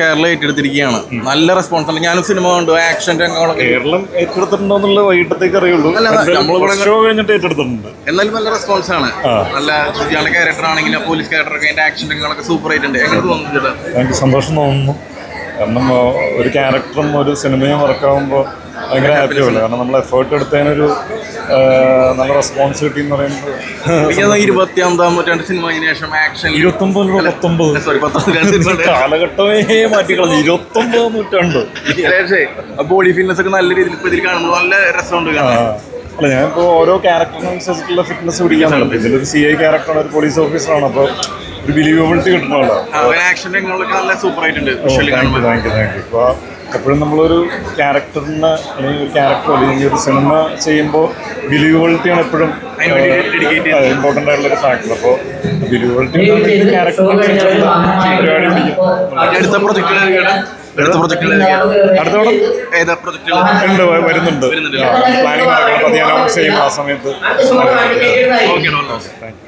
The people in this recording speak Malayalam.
കേരളം ഏറ്റെടുത്തിരിക്കുകയാണ്. നല്ല റെസ്പോൺസ് ആണ് ഞാനും സിനിമ കണ്ടു. ആക്ഷൻ രംഗങ്ങളൊക്കെ. കേരളം ഏറ്റെടുത്തിട്ടുണ്ടോന്നുള്ള വൈകിട്ടത്തേക്ക് അറിയുള്ളൂ. കഴിഞ്ഞിട്ട് ഏറ്റെടുത്തിട്ടുണ്ട്. എന്നാലും നല്ല റെസ്പോൺസ് ആണ്. നല്ല ശുചിയാണ് ക്യാരക്ടർ ആണെങ്കിലും പോലീസ് ക്യാരക്ടർ ഒക്കെ അതിന്റെ ആക്ഷൻ രംഗങ്ങളൊക്കെ സൂപ്പർ ആയിട്ടുണ്ട്. എങ്ങനെ തോന്നുന്നു ചേട്ടാ എനിക്ക് സന്തോഷം തോന്നുന്നു. കാരണം ഒരു ക്യാരക്ടറും ഒരു സിനിമയും വർക്കാവുമ്പോൾ ഭയങ്കര ഹാപ്പി ആവുള്ളൂ കാരണം നമ്മൾ എഫേർട്ട് എടുത്തതിനൊരു നല്ല റെസ്പോൺസ് കിട്ടി എന്ന് പറയുന്നത് തോന്നുന്നു ഇരുപത്തിയൊമ്പതാം നൂറ്റാണ്ട് സിനിമയ്ക്ക് ശേഷം ആക്ഷൻ ഇരുപത്തൊമ്പത് പത്തൊമ്പത്. സോറി പത്തൊമ്പത് കാലഘട്ടമേ മാറ്റിക്കളഞ്ഞു ഇരുപത്തൊമ്പത് നൂറ്റാണ്ട്. ബോഡി ഫിറ്റ്നസ് ഒക്കെ നല്ല രീതിയിൽ ഇപ്പൊ ഇതിൽ കാണുമ്പോൾ നല്ല രസമുണ്ട് അല്ല ഞാനിപ്പോൾ ഓരോ ക്യാരക്ടറിനനുസരിച്ചിട്ടുള്ള ഫിറ്റ്നസ് പിടിക്കാന്നുള്ളത് ഇതിലൊരു സി ഐ ക്യാരക്ടറാണ് ഒരു പോലീസ് ഓഫീസറാണ് അപ്പോൾ ഒരു ബിലീവബിലിറ്റി കിട്ടണമല്ലോ ആക്ഷൻ രംഗങ്ങളൊക്കെ നല്ല സൂപ്പർ ആയിട്ടുണ്ട്. Thank you thank you thank you ഇപ്പോൾ എപ്പോഴും നമ്മളൊരു ക്യാരക്ടറിന് അല്ലെങ്കിൽ ഒരു ക്യാരക്ടർ അല്ലെങ്കിൽ ഒരു സിനിമ ചെയ്യുമ്പോൾ ബിലീവബിലിറ്റിയാണ് എപ്പോഴും ഇമ്പോർട്ടന്റ് ആയിട്ടുള്ള ഒരു ഫാക്ടർ അപ്പോൾ ബിലീവബിലിറ്റി അടുത്ത അടുത്ത പ്രൊജക്ടുകൾ അടുത്ത പടം ഏതാ ഉണ്ട് വരുന്നുണ്ട്. പ്ലാനിങ് നടക്കണം അത് ഞാൻ ആ സമയത്ത്. Okay thank you